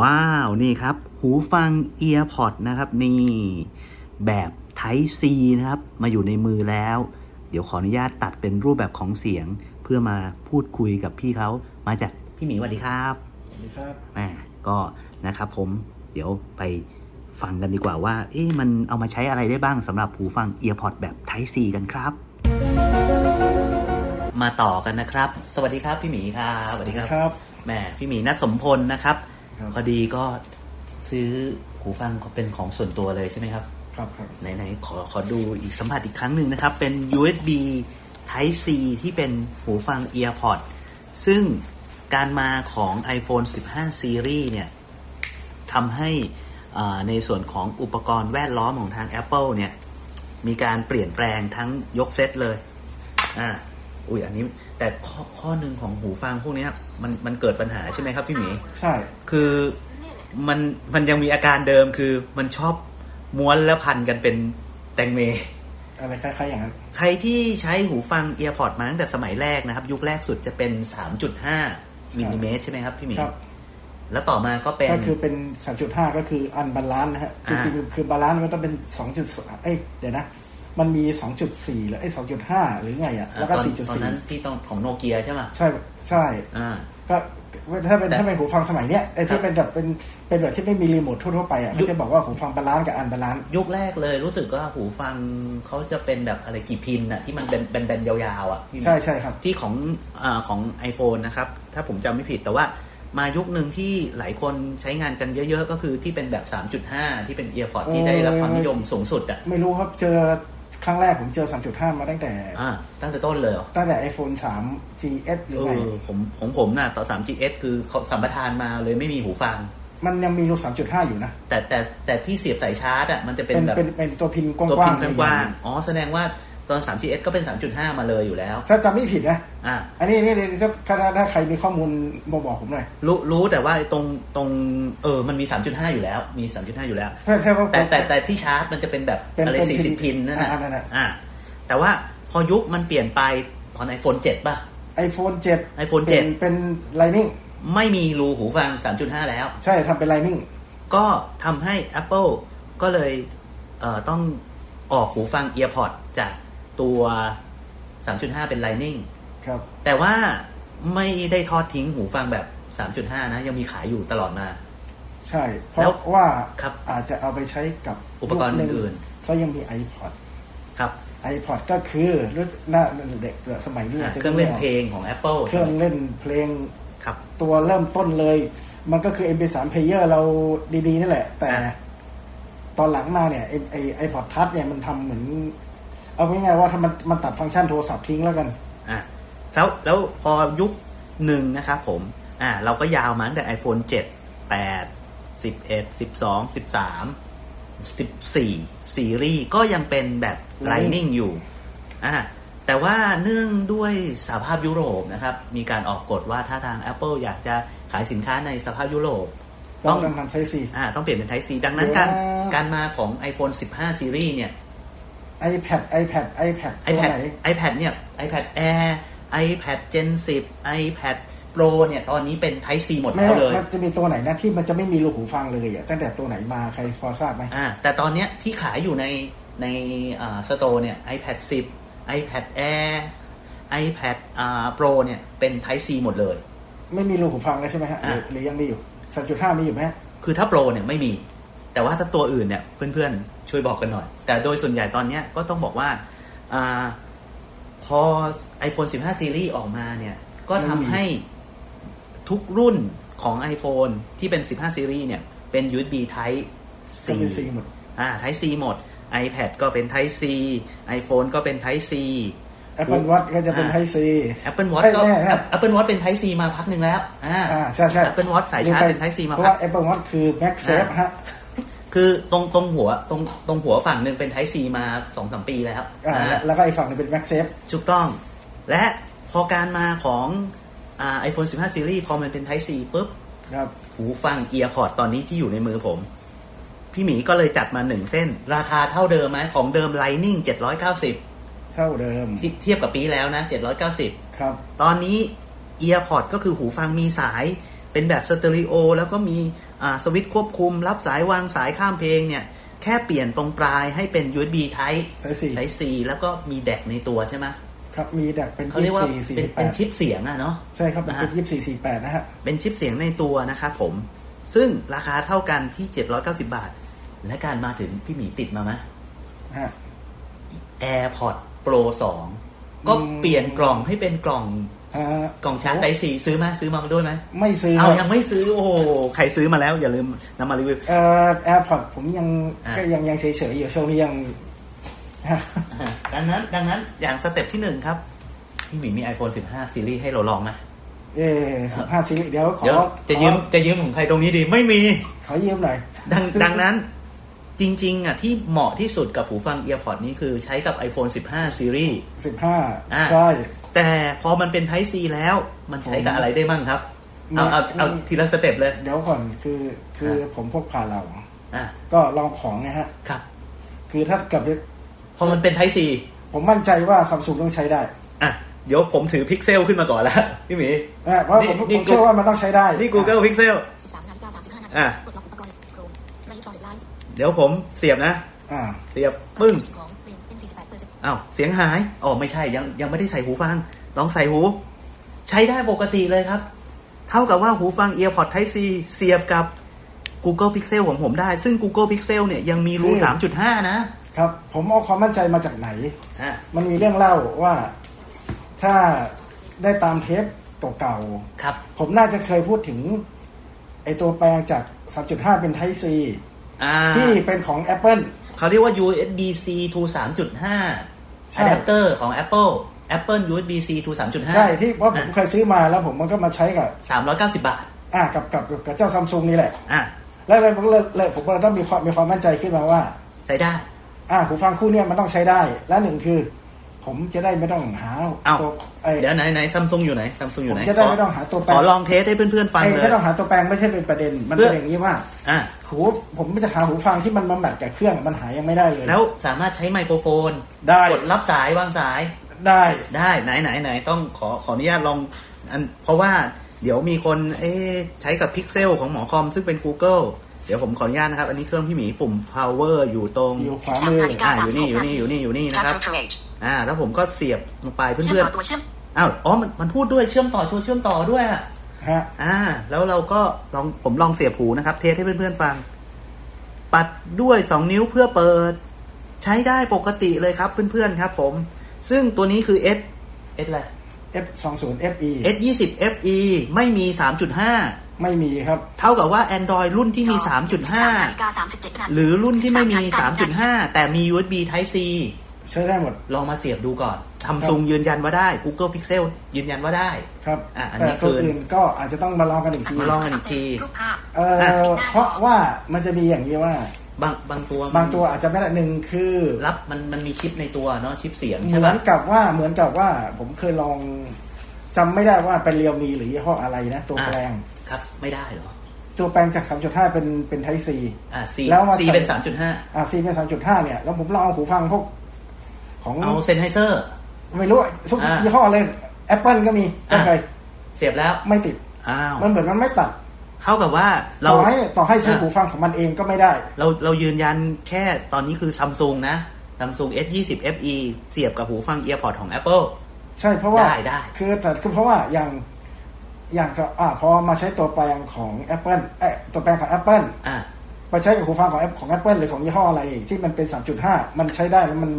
ว้าว นี่ครับ หูฟัง EarPod นะครับ นี่แบบ Type C นะครับ มาอยู่ในมือแล้ว เดี๋ยวขออนุญาตตัดเป็นรูปแบบของเสียง เพื่อมาพูดคุยกับพี่เขามาจากพี่หมีสวัสดีครับสวัสดีครับแหมก็นะครับผมเดี๋ยวไปฟังกันดีกว่าว่า เอ๊ะมันเอามาใช้อะไรได้บ้างสำหรับหูฟัง EarPod แบบ Type C กันครับ มาต่อกันนะครับ สวัสดีครับพี่หมีครับสวัสดีครับครับแหมพี่หมีนัทสมพลนะครับ ครับ พอดีก็ซื้อหูฟังเป็นของส่วนตัวเลยใช่ไหมครับ ครับครับ ไหนๆขอขอดูอีกสัมผัสอีกครั้งหนึ่งนะครับ เป็น USB Type C ที่เป็นหูฟัง EarPod ซึ่งการมาของ iPhone 15 Series เนี่ยทำให้อ่าในส่วนของอุปกรณ์แวดล้อมของทาง Apple เนี่ย มีการเปลี่ยนแปลงทั้งยกเซตเลย อ่า อุ้ยอันนี้ แต่ข้อข้อหนึ่งของหูฟังพวกเนี้ยมันมันเกิดปัญหาใช่ไหมครับพี่หมี ใช่ คือมันมันยังมีอาการเดิมคือมันชอบม้วนแล้วพันกันเป็นแตงเม อะไรคล้ายๆอย่างนั้น ใครที่ใช้หูฟัง EarPod มาตั้งแต่สมัยแรกนะครับ ยุคแรกสุดจะเป็น 3.5มิลลิเมตรใช่ไหมครับพี่หมีครับ แล้วต่อมาก็เป็น ก็คือเป็น 3.5 ก็คืออันบาลานซ์นะฮะ จอ่า ริงๆคือบาลานซ์มันต้องเป็น2.2เอ้ยเดี๋ยวนะ มันมี 2.4 หรือไอ้2.5 หรือไงอะ แล้วก็ตอนตอนนั้น4.4ที่ต้องของโนเกียใช่ไหมใช่ใช่อ่าก็ถ้าเป็นแต่ถ้าเป็นหูฟังสมัยเนี้ยไอ้ครัที่บเป็นแบบเป็นเป็นแบบที่ไม่มีรีโมททั่วๆไปอะยุเขาคจะบอกว่าหูฟังบาลานซ์กับอันบาลานซ์ยุคแรกเลยรู้สึกว่าหูฟังเขาจะเป็นแบบอะไรกี่พินอะที่มันเป็นเป็นแบนๆยาวๆอะพี่หมีใช่ใช่ครับที่ของอาของ iPhone นะครับ ถ้าผมจำไม่ผิดแต่ว่ามายุคหนึ่งที่หลายคนใช้งานกันเยอะๆ ก็คือที่เป็นแบบ 3.5 ที่เป็น earpod ที่ได้รับความนิยมสูงสุดอะไม่รู้ครับเจอ ครั้งแรกผมเจอ 3.5 มาตั้งแต่ อ่าตั้งแต่ต้นเลยเหรอ ตั้งแต่ iPhone 3 GS หรือเอไงอผมของผมน่ะต่อ 3GS คือเขาสัมปทานมาเลยไม่มีหูฟัง มันยังมีรู3.5 อยู่นะ แต่แต่แต่ที่เสียบสายชาร์จอะมันจะเป็เป็นนแบบเป็นเป็นตัวพินกตัวว้าพิงมพ์ๆกว้างๆอ๋อ แสดงว่า ตอน 3GS ก็เป็น 3.5 มาเลยอยู่แล้ว ถ้าจำไม่ผิดนะ อ่าอันนี้นี่นี่ถ้าถ้าถ้าใครมีข้อมูลมาบอกผมหน่อย รู้รู้แต่ว่าตรงตรงเออมันมี 3.5 อยู่แล้ว มี 3.5 อยู่แล้วถ้าถ้าว่าแต่แต่แต่ที่ชาร์จมันจะเป็นแบบเป็นอะไรเป็นสี่สิบพินนั่นอ่านั่นนะน่ะอ่าแต่ว่าพอยุคมันเปลี่ยนไปตอน iPhone 7 ป่ะไอโฟน7 iPhone เป็น7เป็น Lightning ไม่มีรูหูฟัง 3.5 แล้ว ใช่ทำเป็น Lightning ก็ทำให้ Apple ก็เลยเอ่อต้องออกหูฟัง EarPod จาก ตัว 3.5 เป็น Lightning ครับ แต่ว่าไม่ได้ทอดทิ้งหูฟังแบบ 3.5 นะ ยังมีขายอยู่ตลอดมา ใช่ เพแล้วราะว่าครับอาจจะเอาไปใช้กับอุปกรณ์ยุคหอื่นเขายังมี iPod ครับ iPod ก็คือรู้หน้าเด็กสมัยนี้อ่าจะเครื่องเล่นเพลงของ Apple เครื่องเล่นเพลง ครับ ตัวเริ่มต้นเลย มันก็คือ MP3 player เราดี ๆ นั่นแหละ แต่ อะ ตอนหลังมาเนี่ยไอไอไอพอดทัชเนี่ยมันทำเหมือน เอาง่ายๆว่าถ้ามันมันตัดฟังก์ชันโทรศัพท์ทิ้งแล้วกันอะแล้วแล้วพอยุคหนึ่งนะครับผมอ่าเราก็ยาวมาตั้งแต่ iPhone 7 8 11 12 13 14 ซีรีส์ก็ยังเป็นแบบ Lightning อยู่อ่าแต่ว่าเนื่องด้วยสหภาพยุโรปนะครับ มีการออกกฎว่าถ้าทาง Apple อยากจะขายสินค้าในสภาพยุโรป ต้ต้อองงทำใช้ซีอ่าต้องเปลี่ยนเป็น Type C ดังนั้นเดี๋ยวการนะการมาของ iPhone 15 ซีรีส์เนี่ย iPad iPad iPad ตัว iPad ไหน iPad เนี่ย iPad Air iPad Gen 10 iPad Pro เนี่ย ตอนนี้เป็น Type C หมดไม่แล้วเลย มันจะมีตัวไหนนะที่มันจะไม่มีรูหูฟังเลยอะตั้งแต่ตัวไหนมาใครพอทราบไหมอ่าแต่ตอนเนี้ยที่ขายอยู่ในในอ่าสโตร์เนี่ย iPad 10 iPad Air iPad อ่า Pro เนี่ย เป็น Type C หมดเลย ไม่มีรูหูฟังแล้วใช่ไหมฮะหรืออะหรือยังมีอยู่ 3.5 มีอยู่ไหมฮะคือถ้า Pro เนี่ยไม่มี แต่ว่าถ้าตัวอื่นเนี่ยเพื่อนๆ ช่วยบอกกันหน่อย แต่โดยส่วนใหญ่ตอนเนี้ยก็ต้องบอกว่าอ่าพอ iPhone 15 Series ออกมาเนี่ย ก็ทำให้ทุกรุ่นของ iPhone ที่เป็น 15 Series เนี่ย เป็น USB Type ก็เป็น C 4หมดอ่า Type C หมด iPad ก็เป็น Type C iPhone ก็เป็น Type C Apple Watch ก็จะเป็นอะ Type C Apple Watch ใช่ก็แน่ฮะ Apple Watch เป็น Type C มาพักหนึ่งแล้วอ่าอ่าใช่ใช่ Apple Watch สายชาร์จเป็น Type C มาเพราะพัว่าก Apple Watch คือ MagSafe ฮะ คือตรงตรงหัวตรงตรงหัวฝั่งหนึ่งเป็น Type C มาสองสามปีแล้วอ่าอ่าแล้วแล้วก็อีกฝั่งหนึงเป็น MagSafe ถูกต้อง และพอการมาของอ่า iPhone 15 Series พอมันเป็น Type C ปุ๊บครับหูฟัง EarPod ตอนนี้ที่อยู่ในมือผม พี่หมีก็เลยจัดมาหนึ่งเส้น ราคาเท่าเดิมไหมของเดิม Lightning 790 เท่าเดิมที่เทียบกับปีแล้วนะ 790 ครับ ตอนนี้ EarPod ก็คือหูฟังมีสายเป็นแบบสเตอริโอแล้วก็มีอ่า สวิตช์ควบคุม รับสายวางสายข้ามเพลงเนี่ย แค่เปลี่ยนตรงปลายให้เป็น USB Type สายสี่ Type C แล้วก็มีแดกในตัวใช่ไหมครับมีแดกเป็นเขาเรียกว่ายี่สี่เป็นสี่แปเป็นดชิปเสียงอะเนาะใช่ครับเป็นนะฮะยี่สี่สี่แปดนะฮะเป็นชิปเสียงในตัวนะครับผม ซึ่งราคาเท่ากันที่790บาท และการมาถึงพี่หมีติดมาไหมฮะ AirPods Pro 2 ก็อืมเปลี่ยนกล่องให้เป็นกล่องอ่า กล่องชาร์จไ c ซื้อมาซื้อมาด้วยไหมไม่ซื้อเอาครับยังไม่ซื้อโอ้โหใครซื้อมาแล้วอย่าลืมนำมารีวิวเอ่อแอร์พอดผมยังอะก็ยังยังเฉยๆอยู่ช่วงนี้ยังฮะอ่าดังนั้น ดังนั้นอย่างสเต็ปที่หนึ่งครับ พี่หมีมี iPhone 15 ซีรีส์ให้เราลองไหมเอสิบห้าซีรีส์เดี๋ยวขอเดี๋ยวจะยืมขอจะยืมของใครตรงนี้ดีไม่มีขอยืมหน่อยดังดังนั้นจริง ๆ อะ ที่เหมาะที่สุดกับหูฟัง EarPods นี้คือใช้กับ iPhone 15ซีรีส์สิบห้าอะใช่ แต่พอมันเป็น Type C แล้ว มันใช้กับผมอะไรได้มั่งครับ เอาเอามันเอาทีละสเต็ปเลย เดี๋ยวก่อนคือคือฮะผมพกพาเรา อะก็ลองของไงฮะ ครับ คือถ้าเกิดพอมันเป็น Type C ผมมั่นใจว่าซัมซุงต้องใช้ได้ อะ เดี๋ยวผมถือพิกเซลขึ้นมาก่อนแล้วพี่หมีนะเพราะผมนี่ผมเชื่อว่ามันต้องใช้ได้ นี่ Google Pixel 13นาฬิกา35นาทีอะปลดล็อกอุปกรณ์โครมไรทรอนิกไลน์เดี๋ยวผมเสียบนะ อ่า เสียบปึ้ง อร์เซ็นต์อ้าวเสียงหายอ๋อไม่ใช่ยังยังไม่ได้ใส่หูฟัง ลองใส่หู ใช้ได้ปกติเลยครับ เท่ากับว่าหูฟัง EarPods Type C เสียบกับ Google Pixel ของผมได้ ซึ่ง Google Pixel เนี่ยยังมีรูคือ3.5 นะ ครับ ผมเอาความมั่นใจมาจากไหนอะมันมีเรื่องเล่าว่าถ้าได้ตามเทปเก่าครับๆผมน่าจะเคยพูดถึง ไอตัวแปลงจาก 3.5 เป็น Type C อ่าที่เป็นของ Apple เขาเรียกว่า USB C to 3.5ใช่ อะแดปเตอร์ของ Apple Apple USB C to 3.5 ใช่ ที่เพราะผมเคยซื้อมาแล้วผมมันก็มาใช้กับ 390 บาท อ่ากับกับกับเจ้าซัมซุงนี่แหละ อะแล้วเลยผมก็เลยเลยผมก็เลยต้องมีความมีความมั่นใจขึ้นมาว่า ใช้ได้ อ่าหูฟังคู่เนี้ยมันต้องใช้ได้ และหนึ่งคือ ผมจะได้ไม่ต้องหาอ้าวตัวไอ้เดี๋ยวไหนไหนซัมซุงอยู่ไหนซัมซุงอยู่ไหนผมจะได้ไม่ต้องหาตัวแปลขอลองเทสให้เพื่อนๆฟังไอ้เลย ไม่ต้องหาตัวแปลงไม่ใช่เป็นประเด็น มันเพื่เป็นออย่างนี้ว่าอะหูผมไม่จะหาหูฟังที่มันมาแมทกับเครื่องมันหายังไม่ได้เลยแล้วสามารถใช้ไมโครโฟน ได้กดรับสายวางสาย ได้ได้ไหนไหนไหนต้องขอขออนุญาตลองอันเพราะว่าเดี๋ยวมีคนเอ๊ะใช้กับพิกเซลของหมอคอมซึ่งเป็น Google เดี๋ยวผมขออนุญาตนะครับ อันนี้เครื่องพี่หมีปุ่ม power อยู่ตรงอยู่ขวามือนาฬิกาอ่าอยู่นี่อยู่นี่อยู่นี่อยู่นี่นะครับ Capture Trade อ่าแล้วผมก็เสียบลงไปเชื่อมเพื่อนต่อตัวเชื่อมๆอ้าวอ๋อมันมันพูดด้วยเชื่อมต่อโชว์เชื่อมต่อด้วยอะฮะอ่า แล้วเราก็ลองผมลองเสียบหูนะครับ เทสให้เพื่อนๆฟัง ปัดด้วยสองนิ้วเพื่อเปิด ใช้ได้ปกติเลยครับเพื่อนๆครับ ผม ซึ่งตัวนี้คือ S S อะไร F 2 0 FE S 2 0 FE ไม่มี 3.5 ไม่มีครับ เท่ากับว่า Android รุ่นที่มี13นาฬิ3.5กา37นาทีหรือรุ่นที่ไม่มี 3.5 แต่มี USB Type C ใช้ได้หมด ลองมาเสียบดูก่อนทำซุงยืนยันว่าได้ Google Pixel ยืนยันว่าได้ ครับอะอันแต่นี้ตัวคืออื่นก็อาจจะต้องมาลองกันอีกทีมาลองกันอีกทีรูปภาพเอออะเพราะว่ามันจะมีอย่างนี้ว่าบางบางตัวบางตัวอาจจะไม่ได้หนึ่งคือรับมันมันมีชิปในตัวเนาะชิปเสียงเหใช่มือปะนกับว่าเหมือนกับว่าผมเคยลองจำไม่ได้ว่าเป็นเรียวมีหรือยี่ห้ออะไรนะ ตัวแปลง ครับ ไม่ได้เหรอตัวแปลงจาก 3.5 เป็นเป็นไทซีอ่า C แล้วมา C ใส่เป็น 3.5 อ่าซีเป็น 3.5 เนี่ย แล้วผมลองเอาหูฟังพวกของเอาเซนไฮเซอร์ ไม่รู้อะทุกอ่ายี่ห้อเลย Apple ก็มีก็อะเคยเสียบแล้วไม่ติดอ้าวมันเหมือนมันไม่ตัดเข้ากับว่าเราต่อให้ต่อให้ใช้อะหูฟังของมันเองก็ไม่ได้ เราเรายืนยันแค่ตอนนี้คือซัมซุงนะซัมซุง S 2 0 FE เสียบกับหูฟัง EarPods ของ Apple ใช่เพราะว่าได้ได้คือแต่คือเพราะว่าอย่าง อย่างอ่าพอมาใช้ตัวแปลงของ Apple เอ้ยตัวแปลงของ Apple อ่าไปใช้กับหูฟังของ Apple ของ Apple หรือของยี่ห้ออะไรที่มันเป็น 3.5 มันใช้ได้แล้วมัน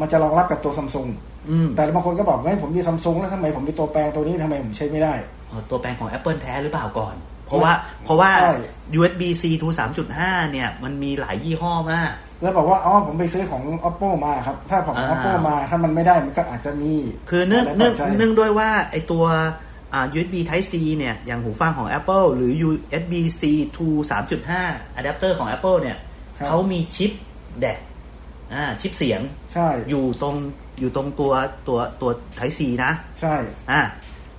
มันจะรองรับกับตัวซัมซุงอืมแต่บางคนก็บอกว่าผมมีซัมซุงแล้วทำไมผมมีตัวแปลงตัวนี้ทำไมผมใช้ไม่ได้อ๋อตัวแปลงของ Apple แท้หรือเปล่าก่อน เพราะว่าเพราะว่าใช่ USB C to 3.5 เนี่ย มันมีหลายยี่ห้อมาก แล้วบอกว่าอ๋อผมไปซื้อของ oppo มาครับ ถ้าของอ่า oppo มาถ้ามันไม่ได้มันก็อาจจะมี คือเนื่องะไรเนื่องใช่เนื่องด้วยว่าไอตัวอ่า USB Type C เนี่ย อย่างหูฟังของ Apple หรือ USB C to 3.5อะแดปเตอร์ของ Apple เนี่ยครับเขามีชิปแดกอ่าชิปเสียงใช่อยู่ตรงอยู่ตรงตัวตัวตัว Type C นะ ใช่อ่า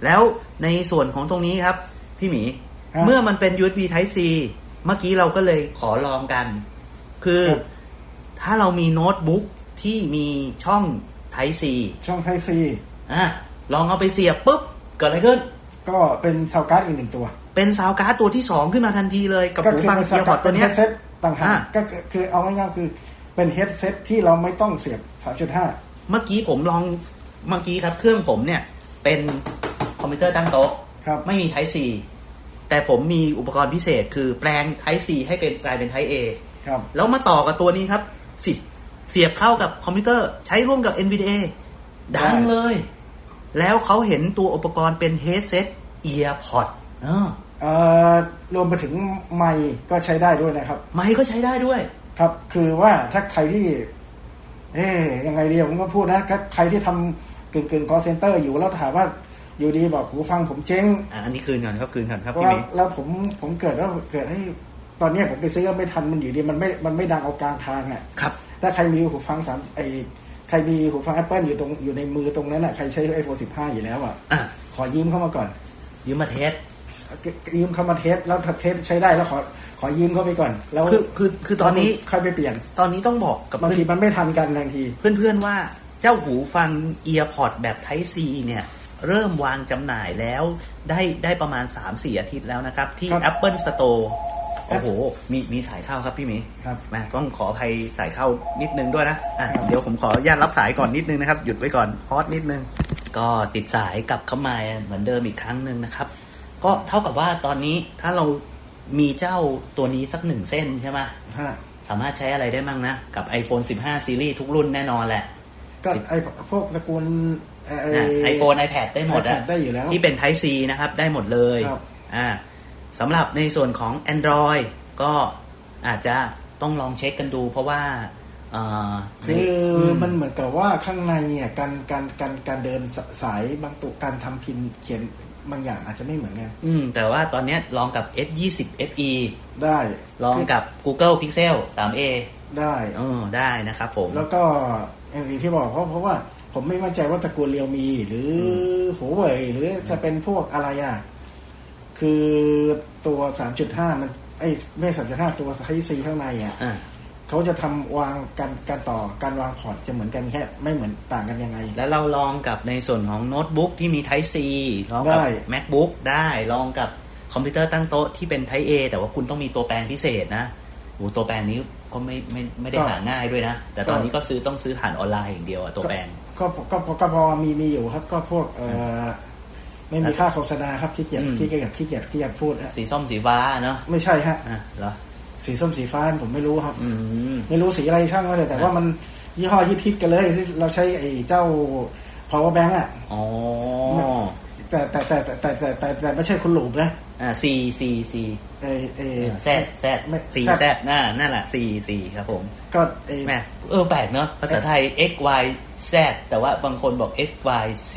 แล้วในส่วนของตรงนี้ครับ พี่หมีครับเมื่อมันเป็น USB Type C เมื่อกี้เราก็เลยขอลองกัน คือครับถ้าเรามีโน้ตบุ๊กที่มีช่อง Type C ช่องไทซีอะลองเอาไปเสียบปุ๊บ เกิดอะไรขึ้น ก็เป็นเซาการ์ดอีกหนึ่งตัวเเป็นซาวการ์ดตัวที่สองขึ้นมาทันทีเลยกับก็หูคือฟังเป็นเอียร์พอดตัวเนี้ยเฮดเซ็ตต่างหากอ่าก็คือคือเอาง่ายๆคือเป็นเฮดเซ็ตที่เราไม่ต้องเสียบ 3.5 เมื่อกี้ผมลองเมื่อกี้ครับเครื่องผมเนี่ยเป็นคอมพิวเตอร์ตั้งโต๊ะครับไม่มี Type C แต่ผมมีอุปกรณ์พิเศษคือแปลง Type C ให้เป็นกลายเป็น Type A ครับแล้วมาต่อกับตัวนี้ครับสิเสียบเข้ากับคอมพิวเตอร์ใช้ร่วมกับ NVDA ดังเลย แล้วเขาเห็นตัวอุปกรณ์เป็น headset earpod เออเอ่อรวมไปถึงไมค์ก็ใช้ได้ด้วยนะครับ ไมค์ก็ใช้ได้ด้วย ครับคือว่าถ้าใครที่ เอ๊ยยังไงเดียวผมก็พูดนะถ้าใครที่ทำกึ่งกึ่งคอเซนเตอร์อยู่แล้วถามว่าอยู่ดีบอกหูฟังผมเจ๊งอะอันนี้คืนก่อนครับคืนก่อนครับเพราะพี่หว่ามีแล้วผมผมเกิดแล้วเกิดให้ตอนเนี้ยผมไปซื้อแล้วไม่ทันมันอยู่ดีมันไม่มันไม่ดังเอากลางทางอะ ครับ ถ้าใครมีหูฟังสามไอ ใครมีหูฟัง Apple อยู่ตรงอยู่ในมือตรงนั้นอะใครใช้ iPhone 15 อยู่แล้วอะอะขอยืมเข้ามาก่อน ยืมมาเทส ยืมเข้ามาเทสแล้วถ้าเทสใช้ได้แล้วขอขอยืมเข้าไปก่อน แล้วคือคือคือตอนนี้ค่อยไปเปลี่ยน ตอนนี้ต้องบอกกับบางเพื่ทีอนมันไม่ทันกันบางที เพื่อนๆว่าเจ้าหูฟัง earpod แบบ Type C เนี่ย เริ่มวางจำหน่ายแล้วได้ได้ประมาณ 3-4 อาทิตย์แล้วนะครับ ที่ครับ Apple Store โอ้โห มีมีสายเข้าครับพี่หมีครับแม่ต้องขออภัยสายเข้านิดนึงด้วยนะอะครับเดี๋ยวผมขออนุญาตรับสายก่อนนิดนึงนะครับ หยุดไว้ก่อนพอดนิดนึง ก็ติดสายกลับเข้ามาเหมือนเดิมอีกครั้งหนึ่งนะครับ ก็เท่ากับว่าตอนนี้ถ้าเรามีเจ้าตัวนี้สักหนึ่งเส้นใช่ไหมฮะสามารถใช้อะไรได้มั่งนะ กับ iPhone 15 ซีรีส์ทุกรุ่นแน่นอนแหละ ก็ไอพวกตระกูลไอไอโฟน iPad ได้หมดอะ iPad ได้อยู่แล้วที่เป็น Type C นะครับ ได้หมดเลยครับอ่า สำหรับในส่วนของ Android ก็อาจจะต้องลองเช็คกันดู เพราะว่าเอ่อคืออมมันเหมือนกับว่าข้างในเนี่ยการการการการเดินสสายบางตัวการทำพิมพ์เขียนบางอย่างอาจจะไม่เหมือนกัน อืม แต่ว่าตอนเนี้ยลองกับ S20 FE ได้ ลองกับ Google Pixel 3a ได้เออได้นะครับผม แล้วก็อย่างที่บอกเพราะเพราะว่าผมไม่มั่นใจว่าตระกูลเรียวมี หรือหัวเว่ยหรือจะเป็นพวกอะไรอะ คือตัว 3.5 มันไอ้ไม่3.5 ตัวไทซีข้างในอะอ่าเขาจะทำวางการการต่อการวางพอร์ตจะเหมือนกันแค่ไม่เหมือนต่างกันยังไง แล้วเราลองกับในส่วนของโน้ตบุ๊กที่มี Type C ลองกับได้ MacBook ได้ลองกับคอมพิวเตอร์ตั้งโต๊ะที่เป็น Type A แต่ว่าคุณต้องมีตัวแปลงพิเศษนะโอ้ตัวแปลงนี้ก็ไม่ไม่ไม่ได้หาง่ายด้วยนะ แต่ตอนนี้ก็ซื้อต้องซื้อผ่านออนไลน์อย่างเดียวอะตัวแปลงก็ก็ก็ก็พอมีมีอยู่ครับก็พวกเออ ไม่มีค่าโฆษณาครับขี้เกียจขี้เกียจขี้เกียจขี้เกียจพูดฮะสีส้มสีฟ้าเนาะไม่ใช่ฮะอะเหรอสีส้มสีฟ้าผมไม่รู้ครับไม่รู้สีอะไรช่างไว้เลยแต่ว่ามันยี่ห้อฮิตฮิตกันเลย เราใช้ไอ้เจ้า power bank อะอ๋อแต่แต่แต่แต่แต่แต่แต่ไม่ใช่คุณหลูบนะอ่าซีซีซีเอเอแซดแซดซีแซดนั่นแหละซีซีครับผม ก็เอแม่เออแปลกเนาะภาษาไทย x y z แต่ว่าบางคนบอก x y c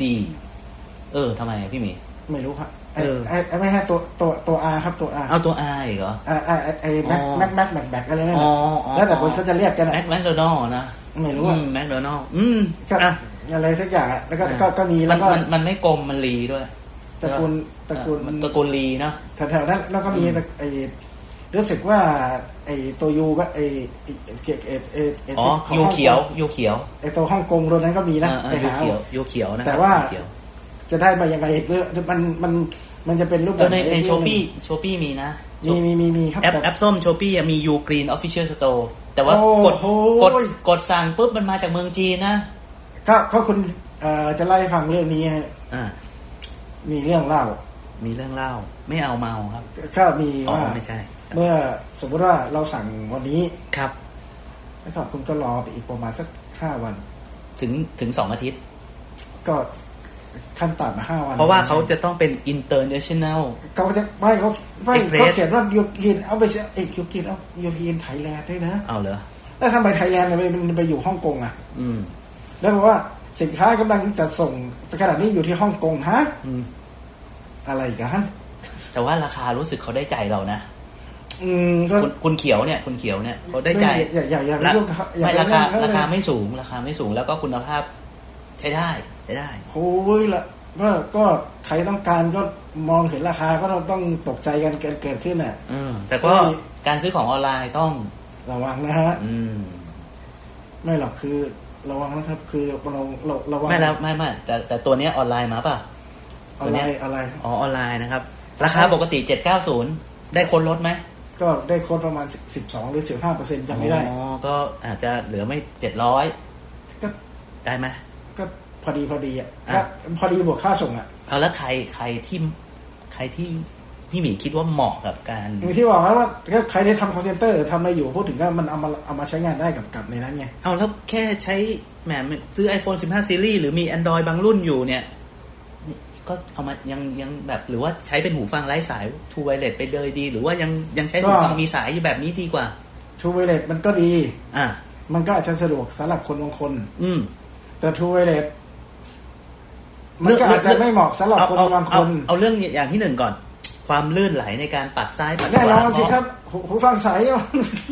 เออทำไมอะพี่หมี ไม่รู้ครับไอ้เออ ไอ้ไอ้ไม่ใช่ตัวตัวตัว R ครับตัว R เอาตัว R อีกเหรอไอ้ไอ้ไอ้ไอ้แม็กอ๋อ แม็กแม็กแม็กแม็กอะไรนั่นอ๋อน่ะอ๋อแล้วแต่คนเขาจะเรียกกันอะแม็กแมคโดนัลนะไม่รู้อะแมคโดนัลอืมก็อะ อะไรสักอย่างอะแล้วก็อ่าก็ก็มีมัแล้นวก็มันมันไม่กลมมันรีด้วยตระกูลตระกูล เออมันตระกูลรีเนาะ แถวๆนั้นแล้วก็มีอืมตระไอ้รู้สึกว่า ไอ้ตัวยูก็ไอ้ไอ้ไอ้ไอ้ไอ้ไอ้อ๋อที่ยูของเขียว ยูเขียวไอ้ตัวฮ่องกงตัวนั้นก็มีนะเออไปเออยูหา เขียวยูเขียวนะแต่ว่ายูเขียว จะได้มายังไงหรือมันมันมันจะเป็นรูปเอแบบอในในไหโชปี้โชปี้มีนะมีมีมีมีครับแอปแต่แอปส้มโชปี้มียูกรีนออฟฟิเชียลสโตร์แต่ว่าโอ้กดโหกดกดสั่งปุ๊บมันมาจากเมืองจีนนะก็ก็คุณเอ่อจะไล่าให้ฟังเรื่องนี้ฮะอ่ามีเรื่องเล่า มีเรื่องเล่า ไม่เอาเมาครับก็มีอ๋อว่าไม่ใช่ครับเมื่อสมมติว่าเราสั่งวันนี้ครับ แล้วก็คุณก็รอไปอีกประมาณสักห้าวัน ถึงถึงสองอาทิตย์ ก็ ขั้นต่ำมาห้าวันเพราะว่าเขาจะต้องเป็น international เขาจะไม่เขาไม่ Express เขาเขียนว่ายูกินเอาไปเชเอกยูกินเอายูกินไทยแลนด์ด้วยนะเอาเหรอแล้วทำไมไทยแลนด์มันมันไปอยู่ฮ่องกงอะ อืม แล้วบอกว่าสินค้ากำลังจะส่งขนาดนี้อยู่ที่ฮ่องกงฮะอืมอะไรกันแต่ว่าราคารู้สึกเขาได้ใจเรานะอืมก็คุณคุณเขียวเนี่ย คุณเขียวเนี่ยเขาได้ใจอย่าอย่าอย่าไปละยุ่งกับเขาอย่าไม่ไปราคายุ่งกับเขาราคาเลยไม่สูงราคาไม่สูงแล้วก็คุณภาพใช้ได้ใช้ได้โอ้ยละก็ก็ใครต้องการก็มองเห็นราคาก็ต้องต้องตกใจกันเกิดเกิดขึ้นอะเออแต่ก็เฮ้ยการซื้อของออนไลน์ต้องระวังนะฮะอืมไม่หรอกคือระวังนะครับ คือเราเราระวังไม่แล้วไม่ไม่แต่แต่ตัวเนี้ยออนไลน์มาป่ะอะไรอะไรอ๋อออนไลน์นะครับ ราคาปกติเจ็ดเก้าศูนย์ได้คนลดไหมก็ได้โค้ดประมาณสิบสองหรือสิบห้าเปอร์เซ็นต์จำไม่ได้ อ๋อ ก็อาจจะเหลือไม่เจ็ดร้อยก็ได้ไหมก็ พอดีพอดีอะอะก็พอดีบวกค่าส่งอะเอาแล้วใครใครที่ใครที่พี่หมีคิดว่าเหมาะกับการอย่างที่บอกแล้วว่าก็ใครได้ทำ call center ทำอะไรอยู่พูดถึงก็มันเอามาเอามาใช้งานได้กับกับในนั้นไงเอาแล้วแค่ใช้แหมซื้อ iPhone 15 Series หรือมี Android บางรุ่นอยู่เนี่ย ก็เอามายังยังแบบหรือว่าใช้เป็นหูฟังไร้สาย True Wireless ไปเลยดี หรือว่ายังยังใช้หูฟังมีสายอยู่แบบนี้ดีกว่า True Wireless มันก็ดี อ่ามันก็อาจจะสะดวกสำหรับคนบางคน อืมแต่ True Wireless เลื มันอกก็อาจจะเลือกไม่เหมาะสำหรับเอาคนเอาบางคเอานเอาเรื่องอย่างที่หนึ่งก่อน ความลื่นไหลในการปัดซ้ายปัดขแน่นวาอนสิครับหูหูฟังใส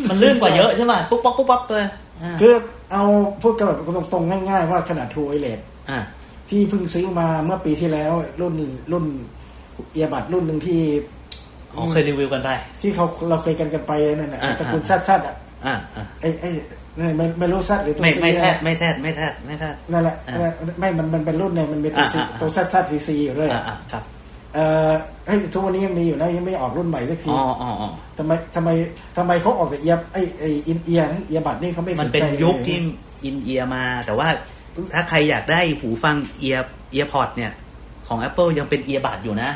มันลื่นกว่าเยอะใช่ไหมปุ๊บป๊อกปุ๊บป๊อกเลยอ่าคือเอาพูดกันแบบตรงๆง่ายๆ ว่าขนาด True Wireless อ่าที่เพิ่งซื้อมาเมื่อปีที่แล้ว รุ่นรุ่นเอียบัดรุ่นหนึ่งที่อ๋อเคยรีวิวกันไป ที่เขาเราเคยกันกันไปนั่นแหละอ่าตระกูลซัดซัดอะ อ่าอ่าไอ้ไอ้นั่นไม่ไม่รู้ซัดหรือตัวไม่ซีไม่แทดนะไม่แทดไม่แทดไม่แทด นั่นแหละอ่าไม่มันมันเป็นรุ่นเนี่ยมันเป็นตัวซีอ่าอ่า ตัวซัดซัดซีซีอยู่ด้วยอ่าอ่าครับเอ่อเฮ้ยทุกวันนี้ยังมีอยู่นะยังไม่ออกรุ่นใหม่สักทีอ๋ออ๋ออ๋อทำไมทำไมทำไมเขาออกแต่เอียไอ้ไอ้อินเอียนะเอียบัดนี่เขาไม่สมันนเป็นใจยุคเลยที่อินเอียร์มา แต่ว่าถ้าใครอยากได้หูฟังเอียเอียพอดเนี่ย ของ Apple ยังเป็นเอียบัดอยู่นะ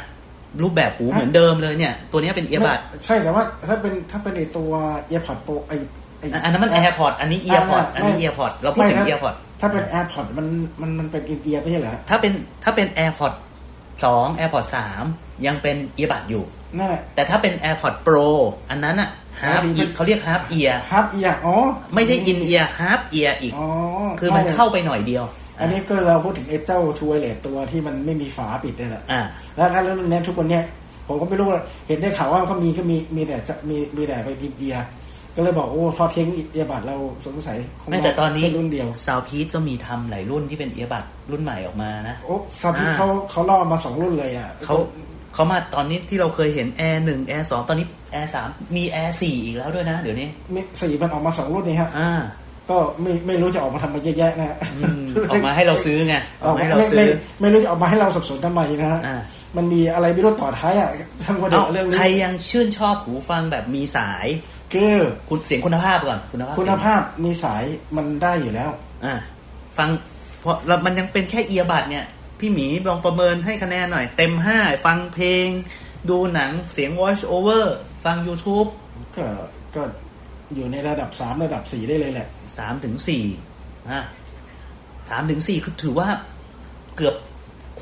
รูปแบบหูเหมือนเดิมเลยเนี่ย ตัวเนี้ยเป็นเอียบัดไม่ใช่แต่ว่าถ้าเป็นถ้าเป็นไอ้ตัวเอียพัดโปรไอ้ไอันนั้นมัน AirPod อันนี้ EarPod อันนี้ EarPod เราพูดถึงไม่นะ EarPod ถ้าเป็น AirPod มันมันมันเป็นอินเอียไม่ใช่เหรอถ้าเป็นถ้าเป็น AirPod 2 AirPod 3ยังเป็นเอียบัดอยู่นั่นแหละแต่ถ้าเป็น AirPod Pro อันนั้นอะ half อ๋อที่ ear เขาเรียก half ear ฮับเอียอ๋อ ไม่ได้ in ear half ear อีกอ๋อคือมันเข้าไปหน่อยเดียว อันนี้ก็เราพูดถึงไอ้เจ้าทูเลตตัวที่มันไม่มีฝาปิดนี่แหละอ่าแล้วถ้าเรื่องนี้ทุกวันเนี้ยผมก็ไม่รู้ว่าเห็นได้ข่าวว่าเขามีก็มีมีแต่จะมีมีแต่ไปอินเดีย ก็เลยบอกโอ้ทอดทิ้งเอียบัตเราสงสัยคงไม่แต่ตอนนี้แค่รุ่นเดียวซาวพีทก็มีทำหลายรุ่นที่เป็นเอียบัดรุ่นใหม่ออกมานะโอ้ซาพิอ่าเขาเขาล่อมาสองรุ่นเลยอะเขาเขามาตอนนี้ที่เราเคยเห็น Air 1 Air 2ตอนนี้ Air 3มี Air 4อีกแล้วด้วยนะ เดี๋ยวนี้มีสี่มันออกมาสองรุ่นนี่ฮะอ่า ก็ไม่ไม่รู้จะออกมาทำมาเยอะแยะนะฮะอืมออกมาให้เราซื้อไงออออกกมามาให้เราไม่ซื้ไม่อไม่รู้จะออกมาให้เราสับสนทำไมนะฮะอ่ามันมีอะไรไม่รู้ต่อท้ายอะทั้งประเด็นเอาเรื่องนี้ใครยังชื่นชอบหูฟังแบบมีสาย คือคุณเสียงคุณภาพก่อนคุณภาพคุณเสียงภาพมีสายมันได้อยู่แล้ว อ่าฟังเพราะเรามันยังเป็นแค่เอียบัดเนี่ย พี่หมีลองประเมินให้คะแนนหน่อย เต็ม5ฟังเพลง ดูหนังเสียง voice over ฟัง YouTube ก็ก็ อยู่ในระดับสามระดับสี่ได้เลยแหละสามถึงสี่อะสามถึงสี่คือถือว่าเกือบ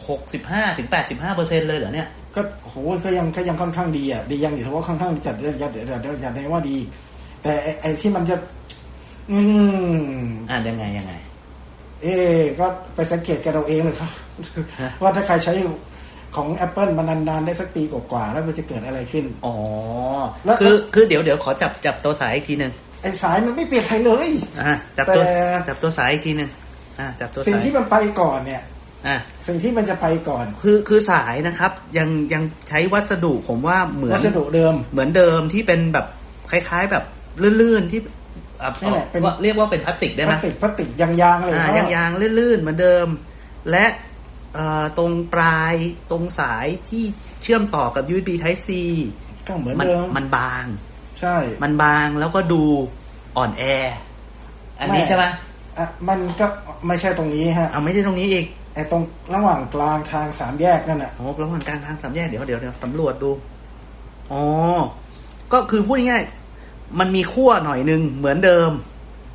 หกสิบห้าถึงแปดสิบห้าเปอร์เซ็นเลยเหรอเนี่ย ก็โหก็ยังก็ยังค่อนข้างดีอะดียังอยู่ถือว่าค่อนข้างจัดยัดยัดยัดยัดได้ว่าดี แต่ไอ้ไอ้ที่มันจะ อืมอ่ายังไงยังไง เอ๊ะก็ไปสังเกตกันเราเองเลยครับฮะว่าถ้าใครใช้ ของ Apple มานานๆได้สักปีกว่าๆแล้วมันจะเกิดอะไรขึ้น อ๋อแล้วคือคือเดี๋ยวเดี๋ยวขอจับจับตัวสายอีกทีหนึ่งไอ้สายมันไม่เปลี่ยนใครเลยอะจับตัวแต่จับตัวสายอีกทีหนึ่งอะจับตัวสิ่งสายที่มันไปก่อนเนี่ยอะสิ่งที่มันจะไปก่อน คือคือสายนะครับ ยังยังใช้วัสดุผมว่าเหมือนวัสดุเดิม เหมือนเดิมที่เป็นแบบคล้ายๆแบบลื่นๆที่อะนี่แหละเป็นว่าเรียกว่าเป็นพลาสติกได้พไหมลาสติกพลาสติกยางๆเลยอ่าเพราะยางยางๆลื่นๆเหมือนเดิม และเอ่อ ตรงปลายตรงสายที่เชื่อมต่อกับ USB Type C ก็เหมือนมันเดิมมันบาง ใช่ มันบางแล้วก็ดูอ่อนแอ อันนี้ไม่ใช่ไหมอะมันก็ไม่ใช่ตรงนี้ฮะเอาไม่ใช่ตรงนี้อีกไอ้ตรงระหว่างกลางทางสามแยกนั่นน่ะโอ้ระหว่างกลางทางสามแยกเดี๋ยวเดี๋ยวเดี๋ยวสำรวจดูอ๋อก็คือพูดง่ายๆมันมีขั้วหน่อยนึงเหมือนเดิม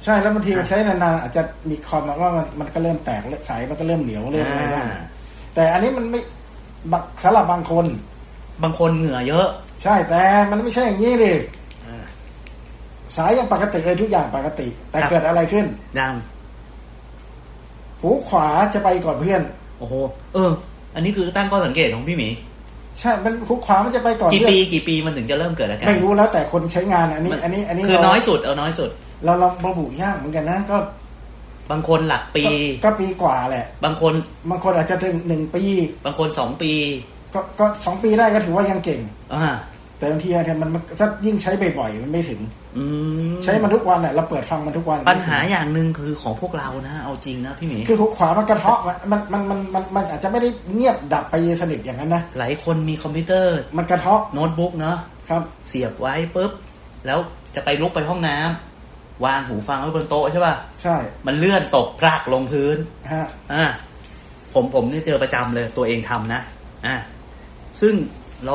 ใช่แล้วบางทีอะมันใช้นานๆอาจจะมีคอมว่ามันมันก็เริ่มแตกสายมันก็เริ่มเหนียวเริ่มอะไรบ้างอ่าแต่อันนี้มันไม่บักสำหรับบางคน บางคนเหงื่อเยอะ ใช่แต่มันไม่ใช่อย่างนี้ดิอ่าสายยังปกติเลยทุกอย่างปกติ แต่ครับเกิดอะไรขึ้นดังหูขวาจะไปก่อนเพื่อน โอ้โห เออ อันนี้คือตั้งข้อสังเกตของพี่หมีใช่ มันหูขวามันจะไปก่อนกี่เพื่อนปี กี่ปีมันถึงจะเริ่มเกิดอาการไม่รู้แล้วแต่คนใช้งานอันนี้มันอันนี้ อันนี้คือเราน้อยสุด เอาน้อยสุด เราเราระบุยากเหมือนกันนะก็บางคนหลักปีก็ก็ปีกว่าแหละ บางคน บางคนอาจจะถึงหนึ่งปี บางคนสองปี ก็ก็สองปีได้ก็ถือว่ายังเก่งอ่าแต่บางทีเนี่ยมันมันถ้ายิ่งใช้บ่อยๆมันไม่ถึง อืมใช้มันทุกวันอะเราเปิดฟังมันทุกวัน ปัญหาอย่างหนึ่งคือของพวกเรานะ เอาจริงนะพี่หมีคือหุกขวามันกระเทาะมันมันมันมันมันอาจจะไม่ได้เงียบดับไปสนิทอย่างนั้นนะหลายคนมีคอมพิวเตอร์ มันกระเทาะโน้ตบุ๊กเนาะครับ เสียบไว้ปุ๊บแล้วจะไปลุกไปห้องน้ำ วางหูฟังไว้บนโต๊ะใช่ป่ะใช่ มันเลื่อนตกพรากลงพื้นฮะอ่าผมผมเนี่ยเจอประจำเลยตัวเองทำนะอ่าซึ่งเรา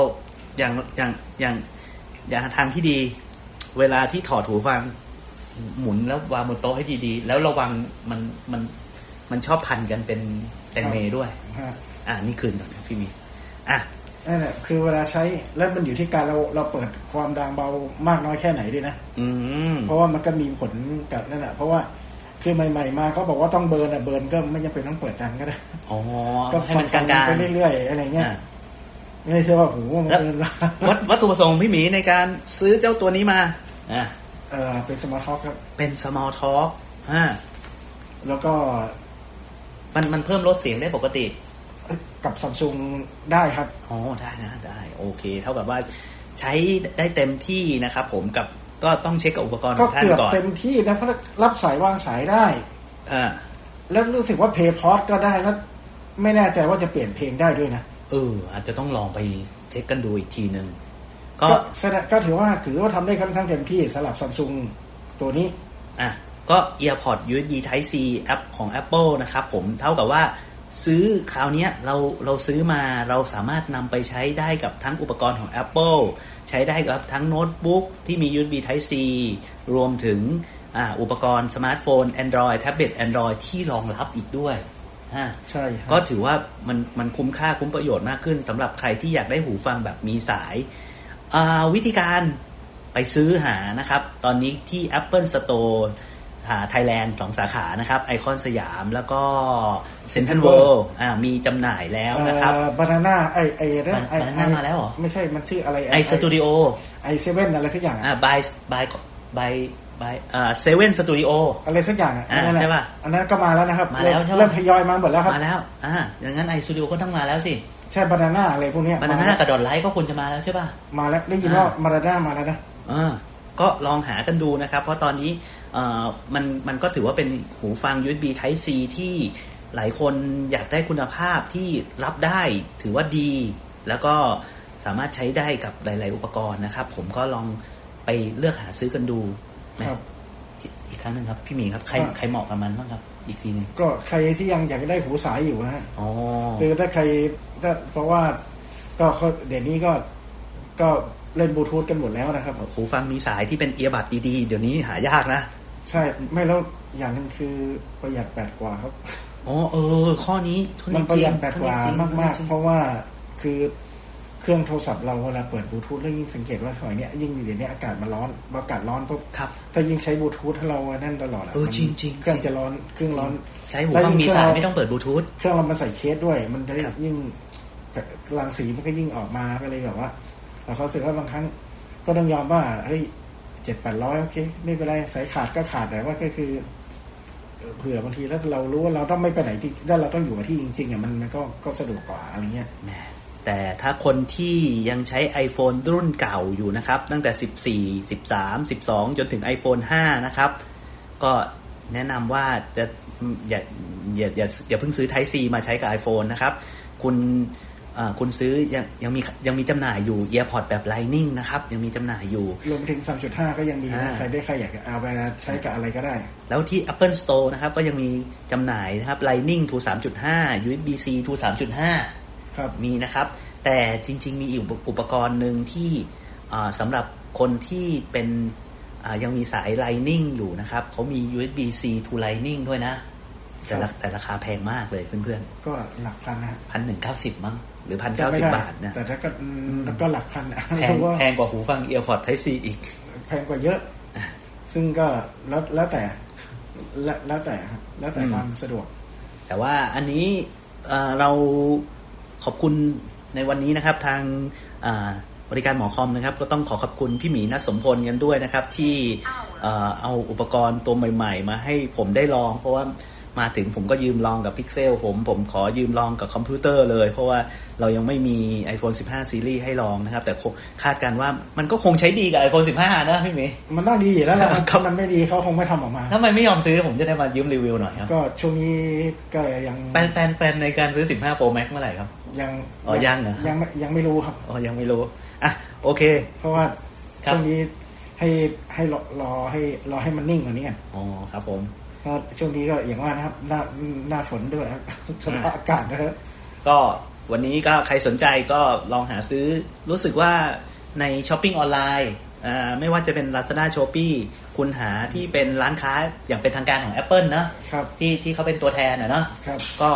อย่างอย่างอย่างอย่างทางที่ดี เวลาที่ถอดหูฟัง หมุนแล้ววางบนโต๊ะให้ดีๆ แล้วระวังมันมันมันชอบพันกันเป็นแตงเมด้วยฮะอ่านี่คืนก่อนนะพี่มี อะ นั่นแหละคือเวลาใช้แล้วมันอยู่ที่การเราเราเปิดความดังเบามากน้อยแค่ไหนด้วยนะอืมเพราะว่ามันก็มีผลกับนั่นแหละเพราะว่าคือใหม่ ๆ มาเขาบอกว่าต้องเบิร์นอะเบิร์นก็ไม่จำเป็นต้องเปิดดังก็ได้อ๋อก็ให้ฟัมันกลางไปเรื่อยๆอะไรๆเงี้ยอะไม่ใช่ว่าโหมันแล้วเกินวัตวัตถุประสงค์พี่หมีในการซื้อเจ้าตัวนี้มาอะเออเป็นสมาร์ทท็อกครับเป็น small talk อ่าแล้วก็ มันมันเพิ่มลดเสียงได้ปกติ กับซัมซุงได้ครับ อ๋อ ได้นะ ได้ โอเค เท่ากับว่าใช้ได้เต็มที่นะครับผมกับก็ต้องเช็คกับอุปกรณ์ขก็องท่านเกือบก่อนเต็มที่นะเพราะรับสายวางสายได้อ่าแล้วรู้สึกว่าเพย์พอดก็ได้แล้วไม่แน่ใจว่าจะเปลี่ยนเพลงได้ด้วยนะ เออ อาจจะต้องลองไปเช็คกันดูอีกทีหนึ่งก็ก็แสดงก็ถือว่าถือว่าทำได้ค่อนข้างเต็มที่สำหรับซัมซุงตัวนี้ อะ ก็ EarPod USB Type C แอปของ Apple นะครับผมเท่ากับว่า ซื้อคราวเนี้ยเราเราซื้อมาเราสามารถนำไปใช้ได้กับทั้งอุปกรณ์ของ Apple ใช้ได้กับทั้งโน้ตบุ๊กที่มี USB Type C รวมถึงอ่าอุปกรณ์สมาร์ทโฟน Android แท็บเล็ต Android ที่รองรับอีกด้วยอ่าใช่ครับก็ถือว่ามันมันคุ้มค่าคุ้มประโยชน์มากขึ้นสำหรับใครที่อยากได้หูฟังแบบมีสายอ่าวิธีการไปซื้อหานะครับ ตอนนี้ที่ Apple Store ไทยแลนด์สองสาขานะครับไอคอนสยามแล้วก็เซ็นทรัลเวิลด์มีจำหน่ายแล้วนะครับบานาน่าไอไอนั่นไอ Banana มาแล้วเหรอ ไม่ใช่มันชื่ออะไรไอสตูดิโอไอเซเว่นอะไรสักอย่างอะอ่าบายบายบายบายอ่าเซเว่นสตูดิโออะไรสักอย่างอะอ่านั่นแหลใช่ป่ะอันนั้นก็มาแล้วนะครับ มาแล้วใช่ปะเริ่มทยอยมาหมดแล้วครับ มาแล้วอ่าอย่างนั้นไอสตูดิโอก็ต้องมาแล้วสิใช่บานาน่าอะไรพวกเนี้ยบานาน่ากับดอทไลท์ก็ควรจะมาแล้วใช่ป่ะมาแล้วได้ยินอ่าว่ามาราน่ามาแล้วนะอ่าก็ลองหากันดูนะครับ เพราะตอนนี้เอ่อ มันมันก็ถือว่าเป็นหูฟัง USB Type C ที่หลายคนอยากได้คุณภาพที่รับได้ถือว่าดี แล้วก็สามารถใช้ได้กับหลาย ๆ อุปกรณ์นะครับ ผมก็ลองไปเลือกหาซื้อกันดูนะครับอีกอีกครั้งหนึ่งครับ พี่หมีครับใครครับใครเหมาะกับมันบ้างครับ อีกทีหนึงก็ใครที่ยังอยากจะได้หูสายอยู่นะฮะอ๋อคือถ้าใครถ้าเพราะว่าก็เขาเดี๋ยวนี้ก็ก็เล่นบลูทูธกันหมดแล้วนะครับหูฟังมีสายที่เป็นเอียบัดดี ๆ เดี๋ยวนี้หายากนะ ใช่ไม่แล้วอย่างหนึ่งคือประหยัดแบตกว่าครับอ๋อเออ ข้อนี้ข้อมันนี้ประหยัดจงแบตกว่าข้อนี้จริงมากข้อนี้จริงๆเพราะว่าคือเครื่องโทรศัพท์เราเวลาเปิดบลูทูธแล้วยิ่งสังเกตว่าสมัยเนี้ยยิ่งเดี๋ยวนี้อากาศมันร้อนพออากาศร้อนปุ๊บครับถ้ายิ่งใช้บลูทูธให้เรานั่นตลอดะเออมันจริงๆเครื่องจะร้อนเครื่องร้อน ใช้หูแล้วฟังยิ่งมีเครื่องสายเราไม่ต้องเปิดบลูทูธเครื่องเรามาใส่เคสด้วย มันจะครับยิ่งรังสีมันก็ยิ่งออกมาก็เลยแบบว่าเราเขาสึกว่าบางครั้งก็ต้องยอมว่าเฮ้ย เจ็ดแปดร้อยโอเค ไม่เป็นไรสายขาดก็ขาดแต่ว่าก็คือเผื่อบางทีแล้วเรารู้ว่าเราต้องไม่ไปไหนจริงถ้าเราต้องอยู่กับที่จริงๆอะมันมันก็ก็สะดวกกว่าอะไรเงี้ยแหมแต่ถ้าคนที่ยังใช้ iPhone รุ่นเก่าอยู่นะครับ ตั้งแต่ 14 13 12 จนถึง iPhone 5 นะครับ ก็แนะนำว่าจะอย่าอย่าอย่าอย่าเพิ่งซื้อ Type C มาใช้กับ iPhone นะครับ คุณ คุณซื้อยังยังมียังมีจำหน่ายอยู่ EarPod แบบ Lightning นะครับ ยังมีจำหน่ายอยู่ รวมไปถึง 3.5 ก็ยังมีนะอ่าใครได้ใครอยากจะเอาไปใช้กับอะไรก็ได้ แล้วที่ Apple Store นะครับ ก็ยังมีจำหน่ายนะครับ Lightning to 3.5 USB C to 3.5 ครับมีนะครับ แต่จริง ๆ มีอีกอุปกรณ์หนึ่งที่อ่าสำหรับคนที่เป็นอ่ายังมีสาย Lightning อยู่นะครับเขามี USB C to Lightning ด้วยนะ แต่ละครับแต่ราคาแพงมากเลยเพื่อนก็หลักพันนะๆพันหนึ่งเก้าสิบมั้งหรือพันจำเก้าไม่สิบได้บาทนะแต่ถ้าก็อืมแล้วก็หลักพันอะแพเพงราะว่าแพงกว่าหูฟัง EarPod Type C อีก แพงกว่าเยอะ ซึ่งก็แล้วแล้วแต่แล้วแล้วแต่ครับแล้วแต่อืมความสะดวก แต่ว่าอันนี้เอ่อเราขอบคุณในวันนี้นะครับทางอ่าบริการหมอคอมนะครับ ก็ต้องขอขอบคุณพี่หมีนัทสมพลกันด้วยนะครับ ที่เอ่อเอาอุปกรณ์ตัวใหม่ ๆ มาให้ผมได้ลอง เพราะว่า มาถึงผมก็ยืมลองกับ Pixel ผมผมขอยืมลองกับคอมพิวเตอร์เลย เพราะว่าเรายังไม่มี iPhone 15 ซีรีส์ให้ลองนะครับ แต่คงคาดการณ์ว่ามันก็คงใช้ดีกับ iPhone 15 นะพี่หมีมันต้องดีอยู่แล้วแหละครับถ้ามันไม่ดีเขาคงไม่ทำออกมาทำไมไม่ยอมซื้อผมจะได้มายืมรีวิวหน่อยครับ ก็ช่วงนี้ก็ยังแปลนแปลนแปลนในการซื้อ 15 Pro Max เมื่อไหร่ครับ ยังอ๋อยังเหรอยังไม่ยังไม่รู้ครับอ๋อยังไม่รู้อะโอเค เพราะว่าครับช่วงนี้ให้ให้รอรอให้รอให้มันนิ่งกว่านี้กันอ๋อครับผม เพราะช่วงนี้ก็อย่างว่านะครับหน้าหน้าฝนด้วยครับสภาพอากาศนะครับก็วันนี้ก็ใครสนใจก็ลองหาซื้อรู้สึกว่าในช้อปปิ้งออนไลน์อ่าไม่ว่าจะเป็น Lazada s h o p e e คุณหาที่เป็นร้านค้าอย่างเป็นทางการของ Apple นะครับที่ที่เขาเป็นตัวแทนนะเนาะครับก็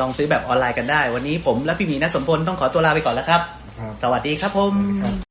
ลองซื้อแบบออนไลน์กันได้ วันนี้ผมและพี่หมีนัทสมพลต้องขอตัวลาไปก่อนแล้วครับครับสวัสดีครับผมครับ